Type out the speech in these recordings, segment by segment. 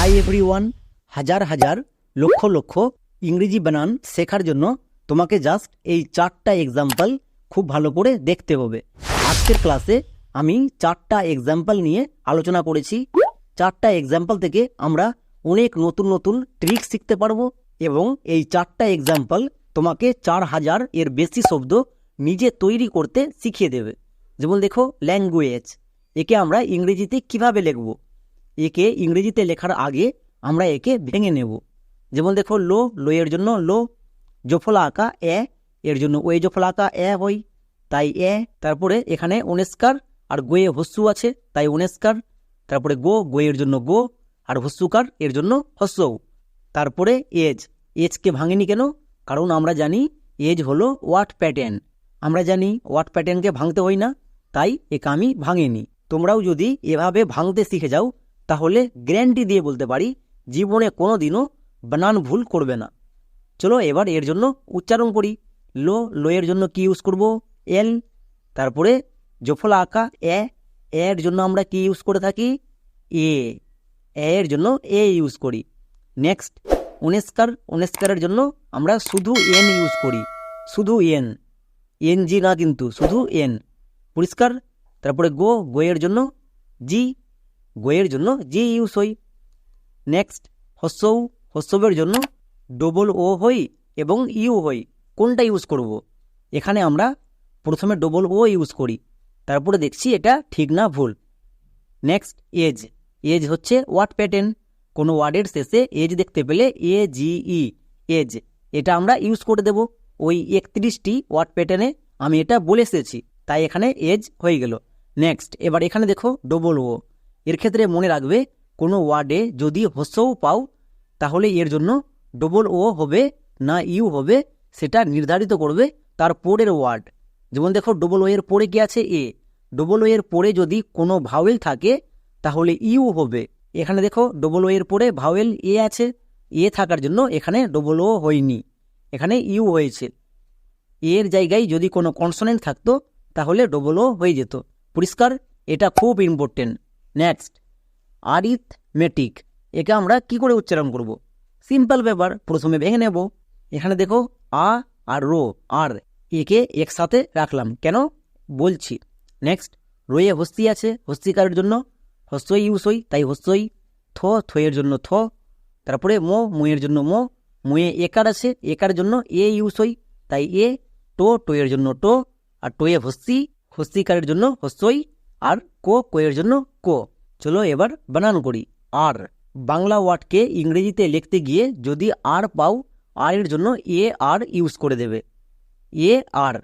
Hi everyone হাজার হাজার, লক্ষ লক্ষ ইংরেজি বানান শেখার জন্য তোমাকে জাস্ট এই চারটা এক্সাম্পল খুব ভালো করে দেখতে হবে। আজকের ক্লাসে আমি চারটা এক্সাম্পল নিয়ে আলোচনা করেছি। চারটা এক্সাম্পল থেকে আমরা অনেক নতুন নতুন ট্রিক শিখতে পারব এবং এই চারটা এক্সাম্পল তোমাকে চার হাজার এর বেশি শব্দ নিজে তৈরি করতে শিখিয়ে দেবে। যেমন দেখো ল্যাঙ্গুয়েজ একে আমরা ইংরেজিতে কীভাবে লিখব? একে ইংরেজিতে লেখার আগে আমরা একে ভেঙে নেব। যেমন দেখো, লো লো এর জন্য লো জফলা আঁকা এ এর জন্য ওয়ে জফলা আঁকা এ হই তাই এ, তারপরে এখানে অনেস্কার আর গোয়ে হস্যু আছে, তাই অনেস্কার তারপরে গো গোয়ের জন্য গো, আর হস্যুকার এর জন্য হস্যৌ। তারপরে এজ, এজকে ভাঙেনি কেন? কারণ আমরা জানি এজ হলো ওয়াট প্যাটার্ন। আমরা জানি ওয়াট প্যাটার্নকে ভাঙতে হয় না, তাই একে আমি ভাঙিনি। তোমরাও যদি এভাবে ভাঙতে শিখে যাও তাহলে গ্যারান্টি দিয়ে বলতে পারি, জীবনে কোনো দিনও বানান ভুল করবে না। চলো এবার এর জন্য উচ্চারণ করি। লো লো এর জন্য কি ইউজ করব? এল, তারপরে জফলা আঁকা, এ এর জন্য আমরা কি ইউজ করে থাকি? এ এর জন্য এ ইউজ করি। নেক্সট উনেস্কার উনেস্কারের জন্য আমরা শুধু এন ইউজ করি। শুধু এন। এন জি না কিন্তু, শুধু এন। পরিষ্কার, তারপরে গো গোয়ের জন্য জি গোয়ের জন্য জি ইউজ হই নেক্সট হস্যৌ হস্যবের জন্য ডবল ও হই এবং ইউ হই। কোনটা ইউজ করব। এখানে আমরা প্রথমে ডবল ও ইউজ করি, তারপরে দেখছি এটা ঠিক না ভুল। Next, age. এজ হচ্ছে ওয়ার্ড প্যাটার্ন। কোনো ওয়ার্ডের শেষে এজ দেখতে পেলে এ জি ই, এজ। এটা আমরা ইউজ করে দেব। ওই একত্রিশটি ওয়ার্ড প্যাটার্নে আমি এটা বলে এসেছি, তাই এখানে এজ হয়ে গেল। নেক্সট, এবার এখানে দেখো ডবল ও। এর ক্ষেত্রে মনে রাখবে, কোনো ওয়ার্ডে যদি হস্যও পাও, তাহলে এর জন্য ডবল ও হবে, না ইউ হবে, সেটা নির্ধারিত করবে তার পরের ওয়ার্ড। যেমন দেখো ডবল ও এর পরে কি আছে? এ ডবল ও এর পরে যদি কোনো ভাওয়েল থাকে, তাহলে ইউ হবে। এখানে দেখো ডবল ও এর পরে ভাওয়েল এ আছে এ থাকার জন্য এখানে ডবল ও হয়নি। এখানে ইউ হয়েছে। এর জায়গায় যদি কোনো কনসোনেন্ট থাকতো, তাহলে ডবল ও হয়ে যেত। পরিষ্কার? এটা খুব ইম্পর্টেন্ট নেক্সট আরিথমেটিক একে আমরা কি করে উচ্চারণ করব? সিম্পল ব্যাপার, প্রথমে ভেঙে নেব। এখানে দেখো, আ আর রো, আর। একে একসাথে রাখলাম। কেন? বলছি। নেক্সট রয়ে হস্তি আছে। হস্তিকারের জন্য? হস্তই ইউজ হই তাই হস্যই থ থয়ের জন্য থ। তারপরে মো মুয়ের জন্য মো। মুয়ে একার আছে? একার জন্য এ ইউজ হই তাই এ টো টোয়ের জন্য টো। আর টোয়ে হস্তি হস্তিকারের জন্য হস্যই আর কো কোয়ের জন্য কো। চলো এবার বানান করি। আর, বাংলা ওয়ার্ডকে ইংরেজিতে লিখতে গিয়ে যদি আর পাও, আর এর জন্য এ আর ইউজ করে দেবে। এ আর,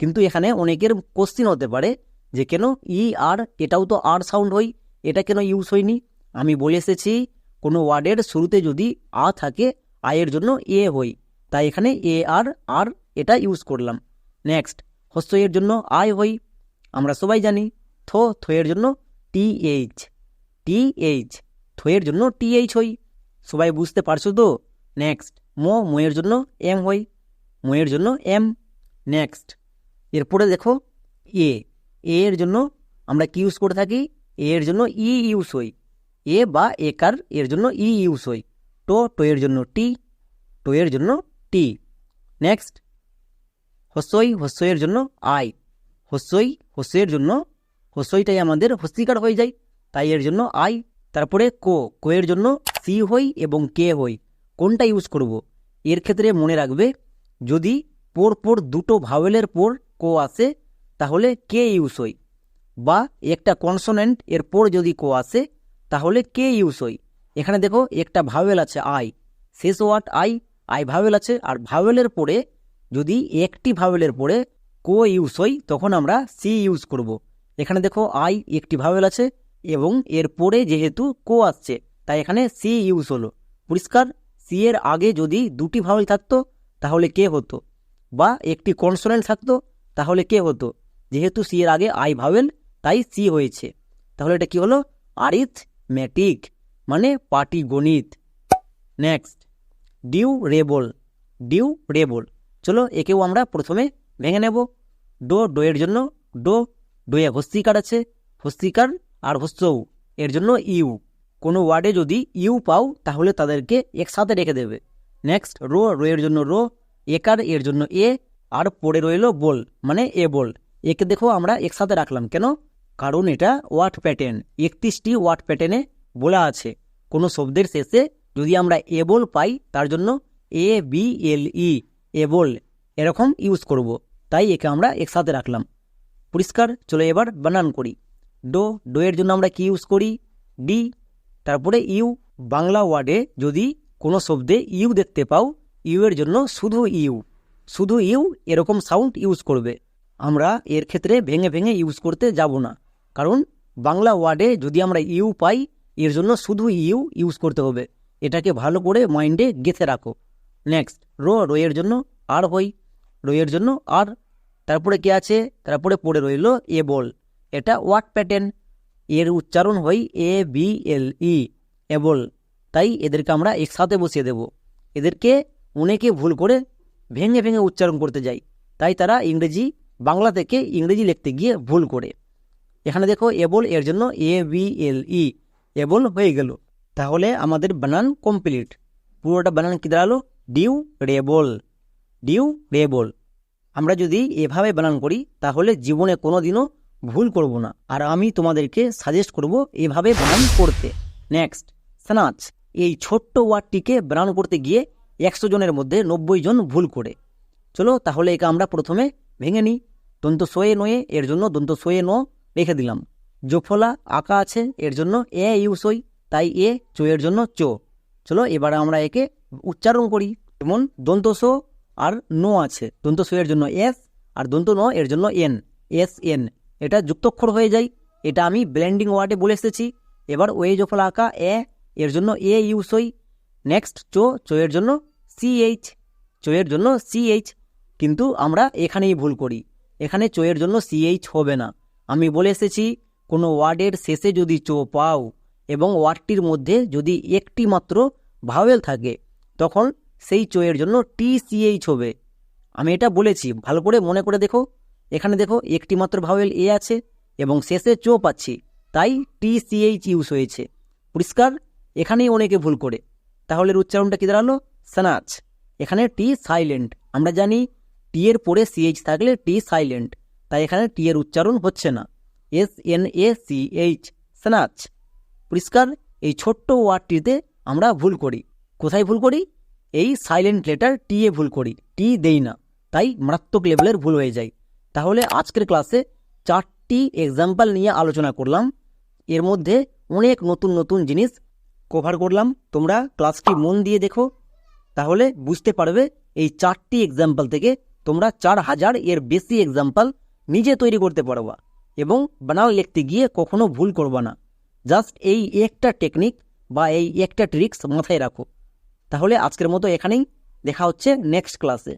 কিন্তু এখানে অনেকের কোশ্চিন হতে পারে যে কেন ই আর, এটাও তো আর সাউন্ড হই এটা কেন ইউজ হয়নি? আমি বলে এসেছি, কোনো ওয়ার্ডের শুরুতে যদি আ থাকে আয়ের জন্য এ হই তাই এখানে এ আর আর এটা ইউজ করলাম। নেক্সট হস্ত এর জন্য আয় হই আমরা সবাই জানি থো থয়ের জন্য টি এইচ। টি এইচ, থয়ের জন্য টি এইচ হই। সবাই বুঝতে পারছ তো? নেক্সট মো, মোয়ের জন্য এম হই। মোয়ের জন্য এম। নেক্সট এরপরে দেখো এ। এ এর জন্য আমরা কি ইউজ করে থাকি? এ এর জন্য ই ইউজ হই। এ বা একার, এর জন্য ই ইউজ হই। টো টো এর জন্য টি টো এর জন্য টি। নেক্সট হস্যই হস্যের জন্য আই। হস্যই হস্যের জন্য হস্যইটাই আমাদের হস্তিকার হয়ে যায়। তাই এর জন্য আই, তারপরে কো কোয়ের জন্য সি হই এবং কে হই। কোনটা ইউজ করব? এর ক্ষেত্রে মনে রাখবে, যদি পর পর দুটো ভাওয়েলের পর কো আসে, তাহলে কে ইউজ হই? বা একটা কনসোনেন্ট এর পর যদি কো আসে, তাহলে কে ইউজ হই? এখানে দেখো, একটা ভাওয়েল আছে আই। শেষ ওয়ার্ড আই আই ভাওয়েল আছে। আর ভাওয়েলের পরে যদি একটি ভাওয়েলের পরে কো ইউজ হই, তখন আমরা সি ইউজ করব। এখানে দেখো আই একটি ভাওয়েল আছে এবং এর পরে যেহেতু কো আসছে, তাই এখানে সি ইউজ হলো। পরিষ্কার? সি এর আগে যদি দুটি ভাওয়েল থাকতো, তাহলে কে হতো? বা একটি কনসোনেন্ট থাকতো, তাহলে কে হতো? যেহেতু সি এর আগে আই ভাওয়েল তাই সি হয়েছে। তাহলে এটা কি হলো? ম্যাটিক মানে পাটি গণিত next durable durable চলো একেও আমরা প্রথমে ভেঙে নেব। ডো ডোয়ের জন্য ডো ডোয়ে হস্তিকার আছে হস্তিকার আর হস্যৌ এর জন্য ইউ। কোনো ওয়ার্ডে যদি ইউ পাও, তাহলে তাদেরকে একসাথে রেখে দেবে। নেক্সট, রো রো এর জন্য রো, একার এর জন্য এ, আর পড়ে রইল বোল মানে এ বল। একে দেখো আমরা একসাথে রাখলাম। কেন? কারণ এটা ওয়ার্ড প্যাটার্ন। একত্রিশটি ওয়ার্ড প্যাটার্নে বলা আছে। কোনো শব্দের শেষে যদি আমরা এ বোল পাই, তার জন্য এ, বি, এল, ই, এ বোল এরকম ইউজ করব। তাই একে আমরা একসাথে রাখলাম। পরিষ্কার, চলে এবার বানান করি। ডো ডো এর জন্য আমরা কি ইউজ করি? ডি, তারপরে ইউ। বাংলা ওয়ার্ডে যদি কোনো শব্দে ইউ দেখতে পাও, ইউ এর জন্য শুধু ইউ। শুধু ইউ এরকম সাউন্ড ইউজ করবে। আমরা এর ক্ষেত্রে ভেঙে ভেঙে ইউজ করতে যাব না। কারণ বাংলা ওয়ার্ডে যদি আমরা ইউ পাই, এর জন্য শুধু ইউ ইউজ করতে হবে। এটাকে ভালো করে মাইন্ডে গেঁথে রাখো। নেক্সট রো রো এর জন্য আর হই। রো এর জন্য আর তারপরে কি আছে? তারপরে পড়ে রইল এ বল। এটা ওয়ার্ড প্যাটার্ন। এর উচ্চারণ হয় A B L E able তাই এদেরকে আমরা একসাথে বসিয়ে দেব। এদেরকে অনেকে ভুল করে ভেঙে ভেঙে উচ্চারণ করতে যাই তাই তারা ইংরেজি, বাংলা থেকে ইংরেজি লিখতে গিয়ে ভুল করে। এখানে দেখো এবল এর জন্য A B L E able হয়ে গেল। তাহলে আমাদের বানান কমপ্লিট। পুরোটা বানান কি দাঁড়াল? ডিউ রেবল ডিউ রেবল আমরা যদি এভাবে বানান করি, তাহলে জীবনে কোনো দিনও ভুল করব না। আর আমি তোমাদেরকে সাজেস্ট করব এভাবে বানান করতে। নেক্সট স্নাচ এই ছোট্ট ওয়ার্ডটিকে বানান করতে গিয়ে একশো জনের মধ্যে নব্বই জন ভুল করে। চলো, তাহলে একে আমরা প্রথমে ভেঙে নিই। দন্ত সোয়ে নয়ে, এর জন্য দন্ত সোয়ে ন রেখে দিলাম। জোফলা আঁকা আছে, এর জন্য এ ইউস হই তাই এ চো, এর জন্য চো। চলো, এবার আমরা একে উচ্চারণ করি। যেমন, দন্ত সো আর নো আছে। দন্ত সো এর জন্য এস আর দন্ত ন এর জন্য এন। S, N. এটা যুক্তক্ষর হয়ে যায়। এটা আমি ব্লেন্ডিং ওয়ার্ডে বলে এসেছি। এবার ওয়ে জোফলা আঁকা এ এর জন্য এ ইউস হই নেক্সট চো চো এর জন্য সিএইচ চো এর জন্য সিএইচ কিন্তু আমরা এখানেই ভুল করি। এখানে চো এর জন্য সিএইচ হবে না। আমি বলে এসেছি, কোনো ওয়ার্ডের শেষে যদি চো পাও এবং ওয়ার্ডটির মধ্যে যদি একটি মাত্র ভাওয়েল থাকে, তখন সেই চো এর জন্য টি সিএইচ হবে। আমি এটা বলেছি, ভালো করে মনে করে দেখো। এখানে দেখো একটি মাত্র ভাওয়েল এ আছে এবং শেষে চো পাচ্ছি। তাই টি সিএইচ ইউজ হয়েছে। পরিষ্কার? এখানেই অনেকে ভুল করে। তাহলে উচ্চারণটা কি দাঁড়াল? সানাচ। এখানে টি সাইলেন্ট। আমরা জানি টি এর পরে সিএইচ থাকলে টি সাইলেন্ট। তাই এখানে টি এর উচ্চারণ হচ্ছে না। S N A C H. Snatch. পরিষ্কার? এই ছোট্ট ওয়ার্ডটিতে আমরা ভুল করি। কোথায় ভুল করি? এই সাইলেন্ট লেটার টি এ ভুল করি। টি দেই না, তাই মারাত্মক লেভেলের ভুল হয়ে যায়। তাহলে আজকের ক্লাসে চারটি এক্সাম্পল নিয়ে আলোচনা করলাম। এর মধ্যে অনেক নতুন নতুন জিনিস কভার করলাম। তোমরা ক্লাসটি মন দিয়ে দেখো। তাহলে বুঝতে পারবে এই চারটি এক্সাম্পল থেকে তোমরা চার হাজার এর বেশি এক্সাম্পল নিজে তৈরি করতে পারবা এবং বানান লিখতে গিয়ে কখনো ভুল করবা না। জাস্ট এই একটা টেকনিক বা এই একটা ট্রিক্স মাথায় রাখো। তাহলে আজকের মতো এখানেই। দেখা হচ্ছে নেক্সট ক্লাসে